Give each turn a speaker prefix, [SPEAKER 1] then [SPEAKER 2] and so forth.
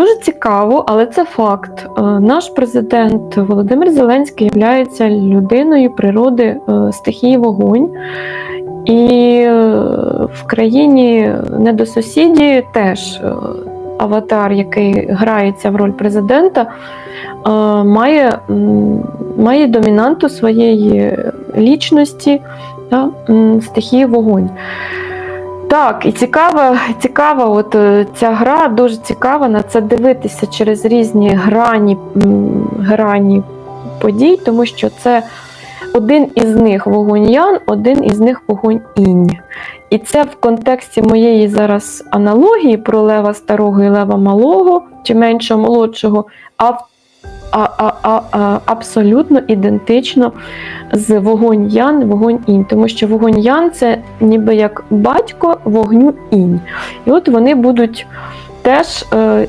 [SPEAKER 1] дуже цікаво, але це факт. Е, Наш президент Володимир Зеленський є людиною природи е, стихії вогонь. І е, в країні недосусіді теж е, аватар, який грається в роль президента, має, має домінанту своєї лічності та стихії вогонь. Так, і цікава, цікава от е, ця гра, дуже цікава на це дивитися через різні грані, грані подій, тому що це один із них вогонь Ян, один із них вогонь інь. І це в контексті моєї зараз аналогії про лева старого і лева малого, чи меншого молодшого, а, а, а, а, а абсолютно ідентично з вогонь Ян, вогонь інь. Тому що вогонь Ян це ніби як батько вогню інь. І от вони будуть теж е,